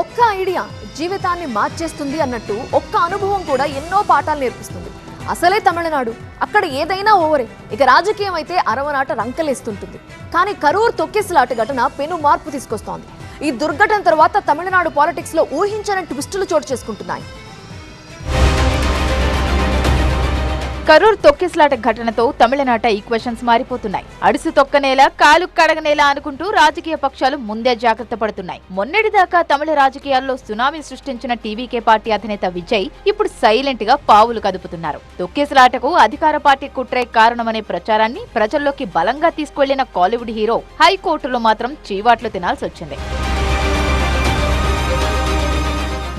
ఒక్క ఐడియా జీవితాన్ని మార్చేస్తుంది అన్నట్టు ఒక్క అనుభవం కూడా ఎన్నో పాఠాలు నేర్పిస్తుంది. అసలే తమిళనాడు. అక్కడ ఏదైనా ఓవరే. ఇక రాజకీయం అయితే అరవనాట రంకలేస్తుంటుంది. కానీ కరూర్ తొక్కేసలాట ఘటన పెను మార్పు తీసుకొస్తోంది. ఈ దుర్ఘటన తర్వాత తమిళనాడు పాలిటిక్స్లో ఊహించని ట్విస్టులు చోటు చేసుకుంటున్నాయి. కరూర్ తొక్కిసలాట ఘటనతో తమిళనాట ఈక్వెషన్స్ మారిపోతున్నాయి. అడుసు తొక్కనేలా కాలు కడగనేలా అనుకుంటూ రాజకీయ పక్షాలు ముందే జాగ్రత్త పడుతున్నాయి. మొన్నటిదాకా తమిళ రాజకీయాల్లో సునామీ సృష్టించిన టీవీకే పార్టీ అధినేత విజయ్ ఇప్పుడు సైలెంట్గా పావులు కదుపుతున్నారు. తొక్కిసలాటకు అధికార పార్టీ కుట్రే కారణమనే ప్రచారాన్ని ప్రజల్లోకి బలంగా తీసుకెళ్ళిన కాలీవుడ్ హీరో హైకోర్టులో మాత్రం చీవాట్లు తినాల్సి వచ్చింది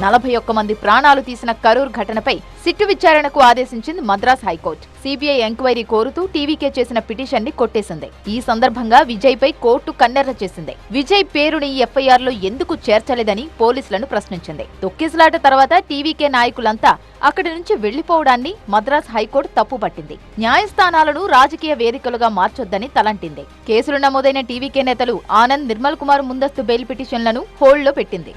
నలభై ఒక్క మంది ప్రాణాలు తీసిన కరూర్ ఘటనపై సిట్టు విచారణకు ఆదేశించింది Madras high court. CBI enquiry కోరుతూ టీవీకే చేసిన పిటిషన్ని కొట్టేసింది. ఈ సందర్భంగా విజయ్ పై కోర్టు కన్నెర్ర చేసింది. విజయ్ పేరుని ఎఫ్ఐఆర్లో ఎందుకు చేర్చలేదని పోలీసులను ప్రశ్నించింది. తొక్కిసలాట తర్వాత టీవీకే నాయకులంతా అక్కడి నుంచి వెళ్ళిపోవడాన్ని మద్రాస్ హైకోర్టు తప్పుపట్టింది. న్యాయస్థానాలను రాజకీయ వేదికలుగా మార్చొద్దని తలంటింది. కేసులు నమోదైన టీవీకే నేతలు ఆనంద్ నిర్మల్ కుమార్ ముందస్తు బెయిల్ పిటిషన్లను హోల్డ్లో పెట్టింది.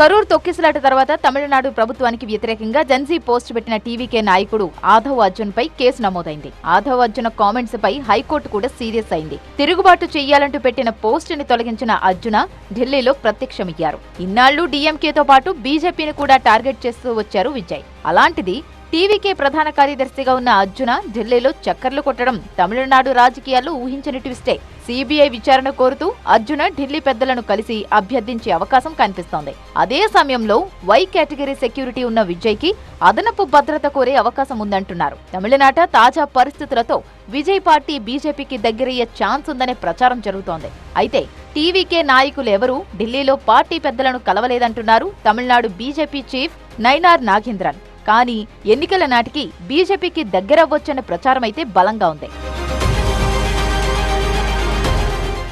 కరూర్ తొక్కిసలాట తర్వాత తమిళనాడు ప్రభుత్వానికి వ్యతిరేకంగా జన్సీ పోస్ట్ పెట్టిన టీవీకే నాయకుడు ఆధవ్ అర్జున్ పై కేసు నమోదైంది. ఆధవ్ అర్జున్ కామెంట్స్ పై హైకోర్టు కూడా సీరియస్ అయింది. తిరుగుబాటు చేయాలంటూ పెట్టిన పోస్ట్ని తొలగించిన అర్జున ఢిల్లీలో ప్రత్యక్షమయ్యారు. ఇన్నాళ్ళు డీఎంకేతో పాటు బీజేపీని కూడా టార్గెట్ చేస్తూ వచ్చారు విజయ్. అలాంటిది టీవీకే ప్రధాన కార్యదర్శిగా ఉన్న అర్జున ఢిల్లీలో చక్కర్లు కొట్టడం తమిళనాడు రాజకీయాల్లో ఊహించని ట్విస్టే. సిబిఐ విచారణ కోరుతూ అర్జున ఢిల్లీ పెద్దలను కలిసి అభ్యర్థించే అవకాశం కనిపిస్తోంది. అదే సమయంలో వై కేటగిరీ సెక్యూరిటీ ఉన్న విజయ్కి అదనపు భద్రత కోరే అవకాశం ఉందంటున్నారు. తమిళనాట తాజా పరిస్థితులతో విజయ్ పార్టీ బీజేపీకి దగ్గరయ్యే ఛాన్స్ ఉందనే ప్రచారం జరుగుతోంది. అయితే టీవీకే నాయకులు ఎవరూ ఢిల్లీలో పార్టీ పెద్దలను కలవలేదంటున్నారు తమిళనాడు బీజేపీ చీఫ్ నైనార్ నాగేంద్రన్. కానీ ఎన్నికల నాటికి బీజేపీకి దగ్గరవ్వొచ్చన్న ప్రచారం అయితే బలంగా ఉంది.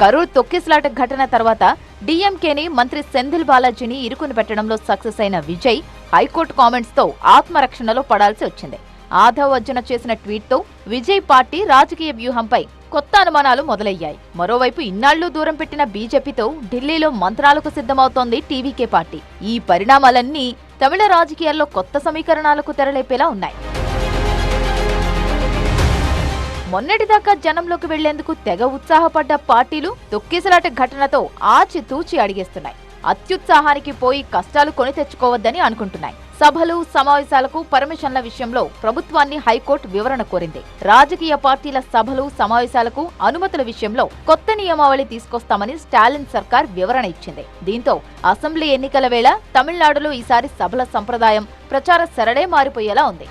కరూర్ తొక్కిసలాట ఘటన తర్వాత డీఎంకేని మంత్రి సెంధిల్ బాలాజీని ఇరుకుని పెట్టడంలో సక్సెస్ అయిన విజయ్ హైకోర్టు కామెంట్స్తో ఆత్మరక్షణలో పడాల్సి వచ్చింది. ఆధవ్ అర్జున చేసిన ట్వీట్తో విజయ్ పార్టీ రాజకీయ వ్యూహంపై కొత్త అనుమానాలు మొదలయ్యాయి. మరోవైపు ఇన్నాళ్ళు దూరం పెట్టిన బీజేపీతో ఢిల్లీలో మంత్రాలకు సిద్ధమవుతోంది టీవీకే పార్టీ. ఈ పరిణామాలన్నీ తమిళ రాజకీయాల్లో కొత్త సమీకరణాలకు తెరలేపేలా ఉన్నాయి. మొన్నటిదాకా జనంలోకి వెళ్ళేందుకు తెగ ఉత్సాహపడ్డ పార్టీలు తొక్కిసలాట ఘటనతో ఆచితూచి అడిగేస్తున్నాయి. అత్యుత్సాహానికి పోయి కష్టాలు కొని తెచ్చుకోవద్దని అనుకుంటున్నాయి. సభలు సమావేశాలకు పర్మిషన్ల విషయంలో ప్రభుత్వాన్ని హైకోర్టు వివరణ కోరింది. రాజకీయ పార్టీల సభలు సమావేశాలకు అనుమతుల విషయంలో కొత్త నియమావళి తీసుకొస్తామని స్టాలిన్ సర్కార్ వివరణ ఇచ్చింది. దీంతో అసెంబ్లీ ఎన్నికల వేళ తమిళనాడులో ఈసారి సభల సంప్రదాయం ప్రచార సరడే మారిపోయేలా ఉంది.